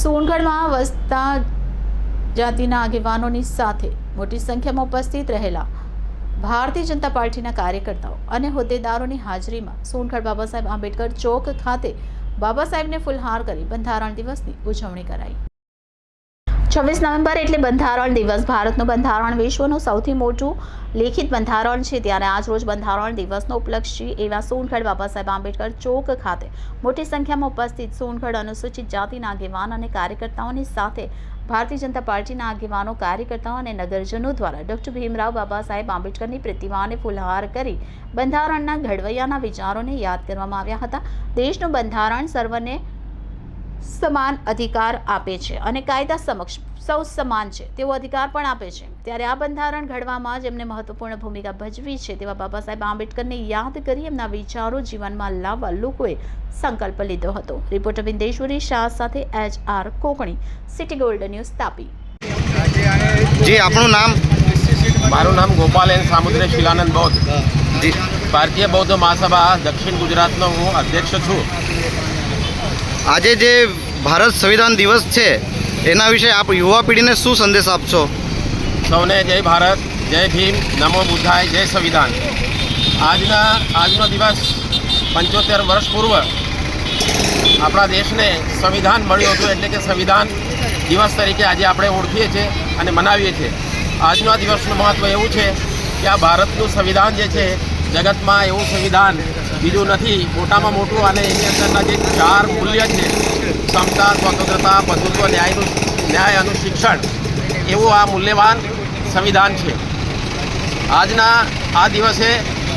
સોનગઢમાં વસતા જાતિના આગેવાનોની સાથે મોટી સંખ્યામાં ઉપસ્થિત રહેલા ભારતીય જનતા પાર્ટીના કાર્યકર્તાઓ અને હોદ્દેદારોની હાજરીમાં સોનગઢ બાબા સાહેબ આંબેડકર ચોક ખાતે બાબા સાહેબને ફુલહાર કરી બંધારણ દિવસની ઉજવણી કરાઈ. છવ્વીસ નવેમ્બર એટલે બંધારણ દિવસ. ભારતનું બંધારણ વિશ્વનું સૌથી મોટું લેખિત બંધારણ છે. ત્યારે આજ રોજ બંધારણ દિવસનો ઉપલક્ષી એવા સોનગઢ બાબા સાહેબ આંબેડકર ચોક ખાતે. મોટી સંખ્યામાં ઉપસ્થિત સોનગઢ અનુસૂચિત જાતિના આગેવાન અને કાર્યકર્તાઓની સાથે ભારતીય જનતા પાર્ટીના આગેવાનો, કાર્યકર્તાઓ અને નગરજનો દ્વારા ડૉક્ટર ભીમરાવ બાબા સાહેબ આંબેડકરની પ્રતિમાને ફુલહાર કરી બંધારણના ઘડવૈયાના વિચારોને યાદ કરવામાં આવ્યા હતા. દેશનું બંધારણ સર્વને સમાન અધિકાર આપે છે અને કાયદા સમક્ષ સૌ સમાન છે તેવો અધિકાર પણ આપે છે. ત્યારે આ બંધારણ ઘડવામાં જેમને મહત્વપૂર્ણ ભૂમિકા ભજવી છે તેવા બાબા સાહેબ આંબેડકરને યાદ કરી એમના વિચારો જીવનમાં લાવવા લોકોએ સંકલ્પ લીધો હતો. રિપોર્ટર બિંદેશ્વરી શાહ સાથે H R Kokani City Gold News Tapi. જી આપણું નામ? મારું નામ ગોપાલ એન સામુદ્ર શિલાનંદ બૌદ્ધ. ભારતીય બૌદ્ધ મહાસભા દક્ષિણ ગુજરાતનો હું અધ્યક્ષ છું. આજે જે ભારત સંવિધાન દિવસ છે, એના વિશે આપ યુવા પેઢીને શું સંદેશ આપશો? સૌને જય ભારત, જય ભીમ, નમો બુદ્ધાય, જય સંવિધાન. આજના, આજનો દિવસ પંચોતેર વર્ષ પૂર્વ આપણા દેશને સંવિધાન મળ્યું હતું, એટલે કે સંવિધાન દિવસ તરીકે આજે આપણે ઓળખીએ છીએ અને મનાવીએ છીએ. આજનો દિવસનું મહત્ત્વ એવું છે કે આ ભારતનું સંવિધાન જે છે, જગતમાં એવું સંવિધાન બીજું નથી, મોટામાં મોટું અને એની અંદરના જે ચાર મૂલ્ય છે ક્ષમતા સ્વતંત્રતા બંધુત્વ ન્યાયનું, ન્યાય અને શિક્ષણ, એવું આ મૂલ્યવાન સંવિધાન છે. આજના આ દિવસે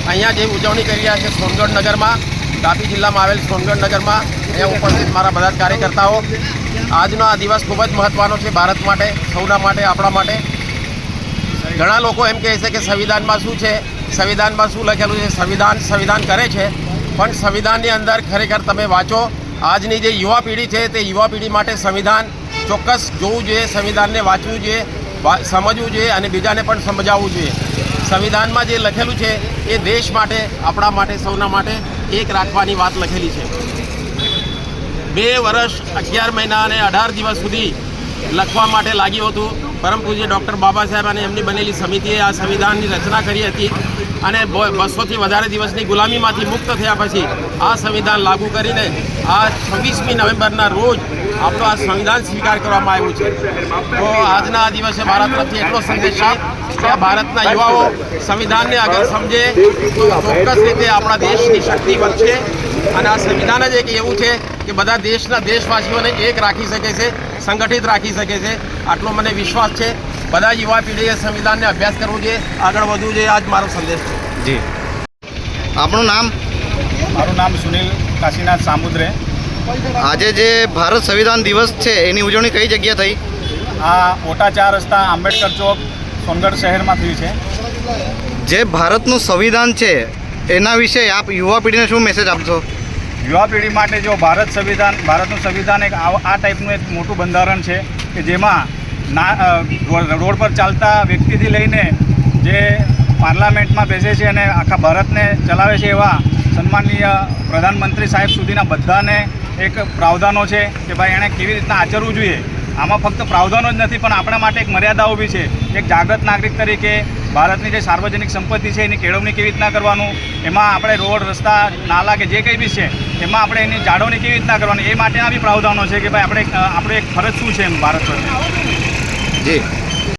અહીંયા જે ઉજવણી કરી રહ્યા છે સોનગઢ નગરમાં તાપી જિલ્લામાં આવેલ સોનગઢ નગરમાં અહીંયા ઉપસ્થિત મારા બધા કાર્યકર્તાઓ. આજનો આ દિવસ ખૂબ જ મહત્ત્વનો છે ભારત માટે, સૌના માટે, આપણા માટે. ઘણા લોકો એમ કહે છે કે સંવિધાનમાં શું છે? સંવિધાનમાં શું લખેલું છે? સંવિધાન સંવિધાન કરે છે, પણ સંવિધાનની અંદર ખરેખર તમે વાંચો, આજની જે યુવા પેઢી છે, તે યુવા પેઢી માટે સંવિધાન ચોક્કસ જોવું જોઈએ, સંવિધાનને વાંચવું જોઈએ સમજવું જોઈએ અને બીજાને પણ સમજાવવું જોઈએ. સંવિધાનમાં જે લખેલું છે, એ દેશ માટે, આપણા માટે, સૌના માટે એક રાખવાની વાત લખેલી છે. બે વર્ષ, અગિયાર મહિના અને અઢાર દિવસ સુધી લખવા માટે લાગ્યું હતું. પરમ પૂજ્ય ડૉક્ટર બાબા સાહેબ અને એમની બનેલી સમિતિએ આ સંવિધાનની રચના કરી હતી. અને બસોથી વધારે દિવસની ગુલામીમાંથી મુક્ત થયા પછી આ સંવિધાન લાગુ કરીને આ છવ્વીસમી નવેમ્બરના રોજ આપણો આ સંવિધાન સ્વીકાર કરવામાં આવ્યું છે. તો આજના આ દિવસે મારા તરફથી એટલો સંદેશ છે આ ભારતના યુવાઓ સંવિધાનને આગળ સમજે તો ચોક્કસ રીતે આપણા દેશની શક્તિ વધશે. અને આ સંવિધાન જ એક એવું છે કે બધા દેશના દેશવાસીઓને એક રાખી શકે છે સંગઠિત રાખી શકે છે. આટલો મને વિશ્વાસ છે. બધા યુવા પેઢીએ સંવિધાનને અભ્યાસ કરવો જોઈએ. આગળ વધવું જોઈએ. આજ મારો સંદેશ છે. જી. આપણું નામ? મારું નામ સુનિલ કાશીનાથ સામુદ્રે. આજે જે ભારત સંવિધાન દિવસ છે એની ઉજવણી કઈ જગ્યા થઈ? આ ઓટા ચાર રસ્તા આંબેડકર ચોક સોનગઢ શહેરમાં થયું છે. જે ભારતનું સંવિધાન છે એના વિશે આપ યુવા પેઢીને શું મેસેજ આપશો? યુવા પેઢી માટે જો ભારત સંવિધાન ભારતનું સંવિધાન એક આ ટાઈપનું એક મોટું બંધારણ છે કે જેમાં ના રોડ રોડ પર ચાલતા વ્યક્તિથી લઈને જે પાર્લામેન્ટમાં બેસે છે અને આખા ભારતને ચલાવે છે એવા સન્માનીય પ્રધાનમંત્રી સાહેબ સુધીના બધાને એક પ્રાવધાનો છે કે ભાઈ એણે કેવી રીતના આચરવું જોઈએ. આમાં ફક્ત પ્રાવધાનો જ નથી, પણ આપણા માટે એક મર્યાદાઓ બી છે. એક જાગૃત નાગરિક તરીકે ભારતની જે સાર્વજનિક સંપત્તિ છે, એની કેળવણી કેવી રીતના કરવાનું, એમાં આપણે રોડ, રસ્તા, નાલા કે જે કંઈ બી છે, એમાં આપણે એની જાળવણી કેવી રીતના કરવાની, એ માટેના બી પ્રાવધાનો છે કે ભાઈ આપણે આપણે એક ફરજ શું છે એમ ભારત પર? જી.